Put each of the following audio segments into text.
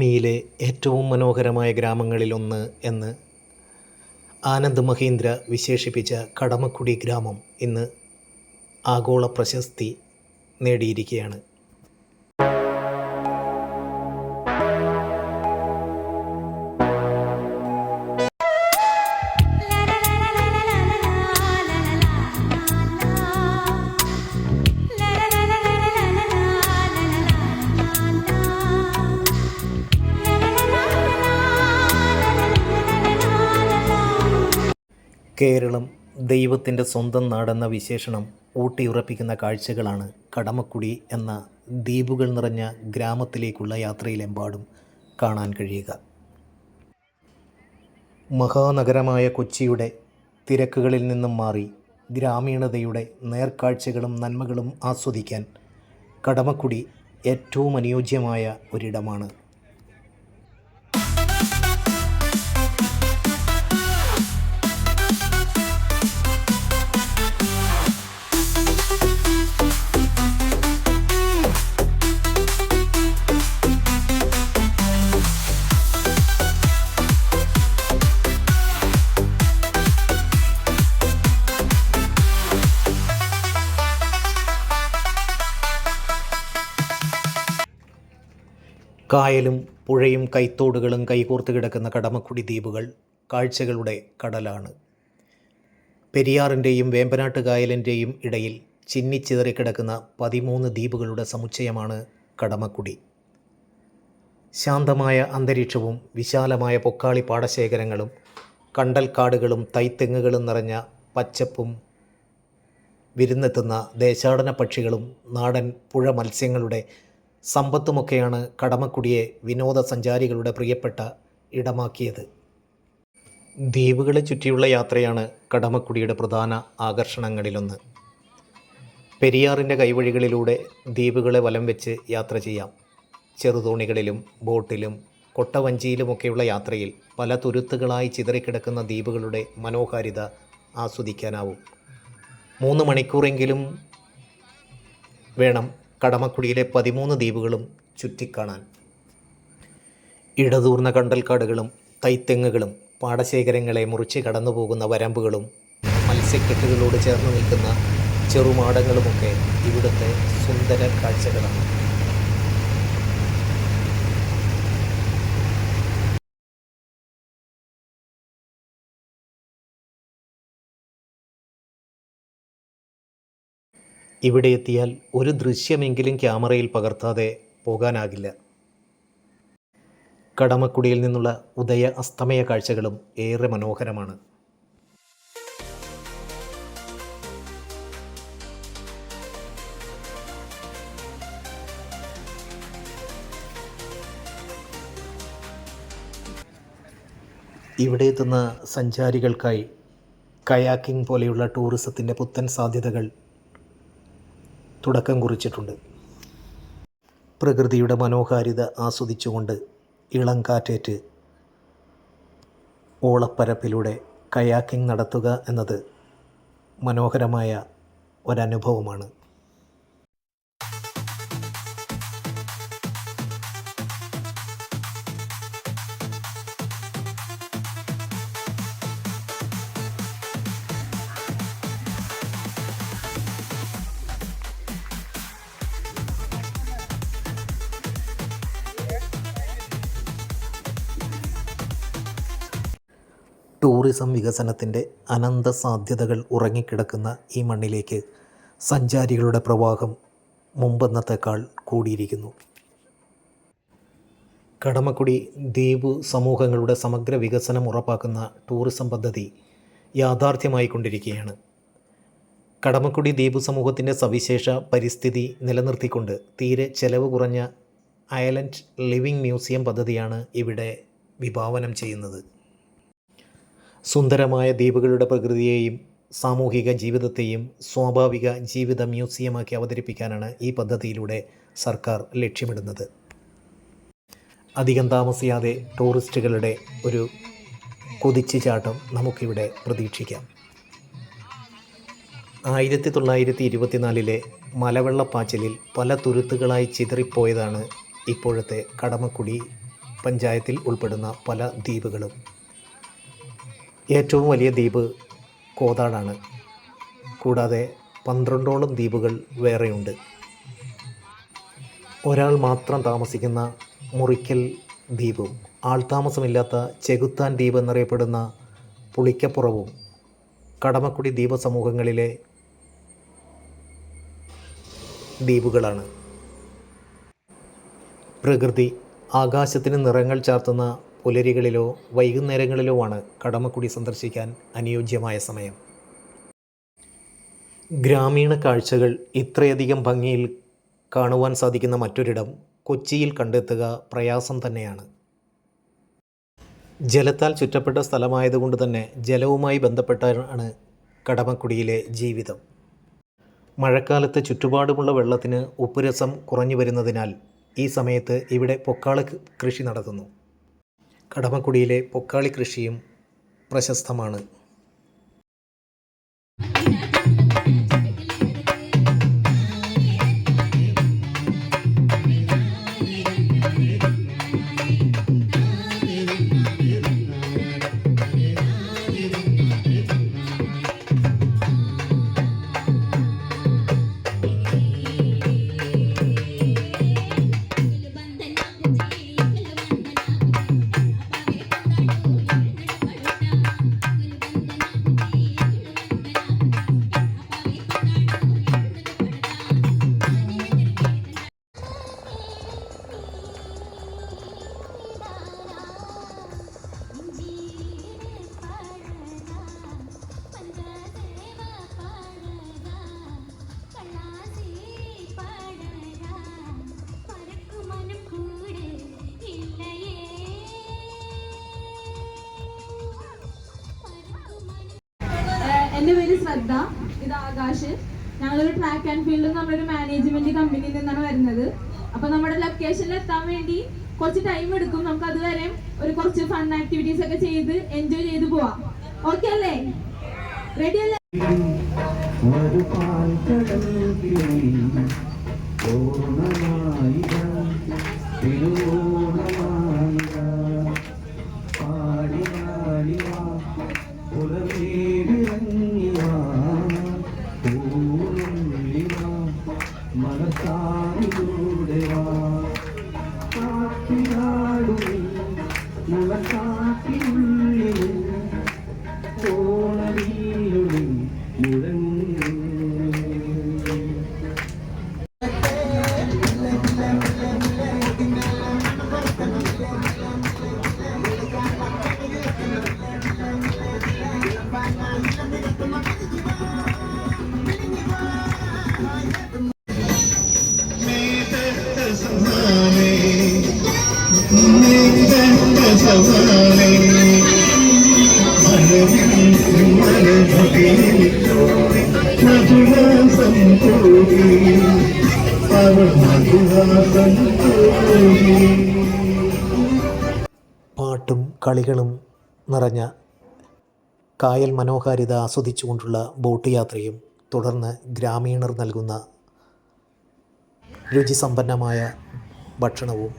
ഭൂമിയിലെ ഏറ്റവും മനോഹരമായ ഗ്രാമങ്ങളിലൊന്ന് എന്ന് ആനന്ദ് മഹീന്ദ്ര വിശേഷിപ്പിച്ച കടമക്കുടി ഗ്രാമം ഇന്ന് ആഗോള പ്രശസ്തി നേടിയിരിക്കുകയാണ്. കേരളം ദൈവത്തിന്റെ സ്വന്തം നാടെന്ന വിശേഷണം ഊട്ടിയുറപ്പിക്കുന്ന കാഴ്ചകളാണ് കടമക്കുടി എന്ന ദ്വീപുകൾ നിറഞ്ഞ ഗ്രാമത്തിലേക്കുള്ള യാത്രയിലെമ്പാടും കാണാൻ കഴിയുക. മഹാനഗരമായ കൊച്ചിയുടെ തിരക്കുകളിൽ നിന്നും മാറി ഗ്രാമീണതയുടെ നേർക്കാഴ്ചകളും നന്മകളും ആസ്വദിക്കാൻ കടമക്കുടി ഏറ്റവും അനുയോജ്യമായ ഒരിടമാണ്. കായലും പുഴയും കൈത്തോടുകളും കൈകോർത്ത് കിടക്കുന്ന കടമക്കുടി ദ്വീപുകൾ കാഴ്ചകളുടെ കടലാണ്. പെരിയാറിന്റെയും വേമ്പനാട്ട് കായലിന്റെയും ഇടയിൽ ചിന്നിച്ചിതറിക്കിടക്കുന്ന പതിമൂന്ന് ദ്വീപുകളുടെ സമുച്ചയമാണ് കടമക്കുടി. ശാന്തമായ അന്തരീക്ഷവും വിശാലമായ പൊക്കാളി പാടശേഖരങ്ങളും കണ്ടൽക്കാടുകളും തൈത്തെങ്ങുകളും നിറഞ്ഞ പച്ചപ്പും വിരുന്നെത്തുന്ന ദേശാടന പക്ഷികളും നാടൻ പുഴ മത്സ്യങ്ങളുടെ സമ്പത്തുമൊക്കെയാണ് കടമക്കുടിയെ വിനോദസഞ്ചാരികളുടെ പ്രിയപ്പെട്ട ഇടമാക്കിയത്. ദ്വീപുകളെ ചുറ്റിയുള്ള യാത്രയാണ് കടമക്കുടിയുടെ പ്രധാന ആകർഷണങ്ങളിലൊന്ന്. പെരിയാറിന്റെ കൈവഴികളിലൂടെ ദ്വീപുകളെ വലം വെച്ച് യാത്ര ചെയ്യാം. ചെറുതോണികളിലും ബോട്ടിലും കൊട്ടവഞ്ചിയിലുമൊക്കെയുള്ള യാത്രയിൽ പല തുരുത്തുകളായി ചിതറിക്കിടക്കുന്ന ദ്വീപുകളുടെ മനോഹാരിത ആസ്വദിക്കാനാവും. മൂന്ന് മണിക്കൂറെങ്കിലും വേണം കടമക്കുടിയിലെ പതിമൂന്ന് ദ്വീപുകളും ചുറ്റിക്കാണാൻ. ഇടതൂർന്ന കണ്ടൽക്കാടുകളും തൈത്തെങ്ങുകളും പാടശേഖരങ്ങളെ മുറിച്ച് കടന്നു പോകുന്ന വരമ്പുകളും മത്സ്യക്കെട്ടുകളോട് ചേർന്ന് നിൽക്കുന്ന ചെറുമാടങ്ങളുമൊക്കെ ഇവിടുത്തെ സുന്ദര കാഴ്ചകളാണ്. ഇവിടെ എത്തിയാൽ ഒരു ദൃശ്യമെങ്കിലും ക്യാമറയിൽ പകർത്താതെ പോകാനാകില്ല. കടമക്കുടിയിൽ നിന്നുള്ള ഉദയ അസ്തമയ കാഴ്ചകളും ഏറെ മനോഹരമാണ്. ഇവിടെ എത്തുന്ന സഞ്ചാരികൾക്കായി കയാക്കിംഗ് പോലെയുള്ള ടൂറിസത്തിന്റെ പുത്തൻ സാധ്യതകൾ തുടക്കം കുറിച്ചിട്ടുണ്ട്. പ്രകൃതിയുടെ മനോഹാരിത ആസ്വദിച്ചുകൊണ്ട് ഇളം കാറ്റേറ്റ് ഓളപ്പരപ്പിലൂടെ കയാക്കിംഗ് നടത്തുക എന്നത് മനോഹരമായ ഒരനുഭവമാണ്. ടൂറിസം വികസനത്തിന്റെ അനന്ത സാധ്യതകൾ ഉറങ്ങിക്കിടക്കുന്ന ഈ മണ്ണിലേക്ക് സഞ്ചാരികളുടെ പ്രവാഹം മുമ്പെന്നത്തേക്കാൾ കൂടിയിരിക്കുന്നു. കടമക്കുടി ദ്വീപ് സമൂഹങ്ങളുടെ സമഗ്ര വികസനം ഉറപ്പാക്കുന്ന ടൂറിസം പദ്ധതി യാഥാർത്ഥ്യമായിക്കൊണ്ടിരിക്കുകയാണ്. കടമക്കുടി ദ്വീപ് സമൂഹത്തിന്റെ സവിശേഷ പരിസ്ഥിതി നിലനിർത്തിക്കൊണ്ട് തീരെ ചെലവ് കുറഞ്ഞ ഐലൻഡ് ലിവിംഗ് മ്യൂസിയം പദ്ധതിയാണ് ഇവിടെ വിഭാവനം ചെയ്യുന്നത്. സുന്ദരമായ ദ്വീപുകളുടെ പ്രകൃതിയെയും സാമൂഹിക ജീവിതത്തെയും സ്വാഭാവിക ജീവിത മ്യൂസിയമാക്കി അവതരിപ്പിക്കാനാണ് ഈ പദ്ധതിയിലൂടെ സർക്കാർ ലക്ഷ്യമിടുന്നത്. അധികം താമസിയാതെ ടൂറിസ്റ്റുകളുടെ ഒരു കുതിച്ചുചാട്ടം നമുക്കിവിടെ പ്രതീക്ഷിക്കാം. ആയിരത്തി തൊള്ളായിരത്തി ഇരുപത്തിനാലിലെ മലവെള്ളപ്പാച്ചിലിൽ പല തുരുത്തുകളായി ചിതറിപ്പോയതാണ് ഇപ്പോഴത്തെ കടമക്കുടി പഞ്ചായത്തിൽ ഉൾപ്പെടുന്ന പല ദ്വീപുകളും. ഏറ്റവും വലിയ ദ്വീപ് കോതാടാണ്. കൂടാതെ പന്ത്രണ്ടോളം ദ്വീപുകൾ വേറെയുണ്ട്. ഒരാൾ മാത്രം താമസിക്കുന്ന മുറിക്കൽ ദ്വീപും ആൾതാമസമില്ലാത്ത ചെകുത്താൻ ദ്വീപ് എന്നറിയപ്പെടുന്ന പുളിക്കപ്പുറവും കടമക്കുടി ദ്വീപ സമൂഹങ്ങളിലെ ദ്വീപുകളാണ്. പ്രകൃതി ആകാശത്തിന് നിറങ്ങൾ ചാർത്തുന്ന പുലരികളിലോ വൈകുന്നേരങ്ങളിലോ ആണ് കടമക്കുടി സന്ദർശിക്കാൻ അനുയോജ്യമായ സമയം. ഗ്രാമീണ കാഴ്ചകൾ ഇത്രയധികം ഭംഗിയിൽ കാണുവാൻ സാധിക്കുന്ന മറ്റൊരിടം കൊച്ചിയിൽ കണ്ടെത്തുക പ്രയാസം തന്നെയാണ്. ജലത്താൽ ചുറ്റപ്പെട്ട സ്ഥലമായതുകൊണ്ട് തന്നെ ജലവുമായി ബന്ധപ്പെട്ടാണ് കടമക്കുടിയിലെ ജീവിതം. മഴക്കാലത്ത് ചുറ്റുപാടുമുള്ള വെള്ളത്തിന് ഉപ്പുരസം കുറഞ്ഞു വരുന്നതിനാൽ ഈ സമയത്ത് ഇവിടെ പൊക്കാള കൃഷി നടത്തുന്നു. കടമക്കുടിയിലെ പൊക്കാളി കൃഷിയും പ്രശസ്തമാണ്. എന്റെ പേര് ശ്രദ്ധ. ഇത് ആകാശ്. ഞങ്ങളൊരു ട്രാക്ക് ആൻഡ് ഫീൽഡ് നമ്മളൊരു മാനേജ്മെന്റ് കമ്പനിയിൽ നിന്നാണ് വരുന്നത്. അപ്പൊ നമ്മുടെ ലൊക്കേഷനിൽ എത്താൻ വേണ്ടി കുറച്ച് ടൈം എടുക്കും. നമുക്ക് അതുവരെ ഒരു കുറച്ച് ഫൺ ആക്ടിവിറ്റീസ് ഒക്കെ ചെയ്ത് എൻജോയ് ചെയ്ത് പോവാം. ഓക്കെ അല്ലേ? റെഡി അല്ലേ? പാട്ടും കളികളും നിറഞ്ഞ കായൽ മനോഹാരിത ആസ്വദിച്ചുകൊണ്ടുള്ള ബോട്ട് യാത്രയും തുടർന്ന് ഗ്രാമീണർ നൽകുന്ന രുചിസമ്പന്നമായ ഭക്ഷണവും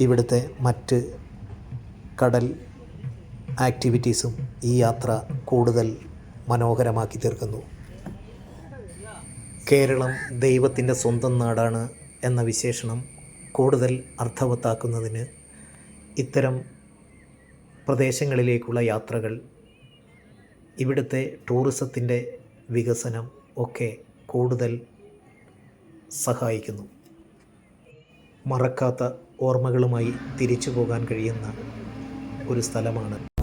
ഇവിടുത്തെ മറ്റ് കടൽ ആക്ടിവിറ്റീസും ഈ യാത്ര കൂടുതൽ മനോഹരമാക്കി തീർക്കുന്നു. കേരളം ദൈവത്തിന്റെ സ്വന്തം നാടാണ് എന്ന വിശേഷണം കൂടുതൽ അർത്ഥവത്താക്കുന്നതിന് ഇത്തരം പ്രദേശങ്ങളിലേക്കുള്ള യാത്രകൾ ഇവിടുത്തെ ടൂറിസത്തിന്റെ വികസനം ഒക്കെ കൂടുതൽ സഹായിക്കുന്നു. മറക്കാത്ത ഓർമ്മകളുമായി തിരിച്ചു പോകാൻ കഴിയുന്ന ഒരു സ്ഥലമാണ്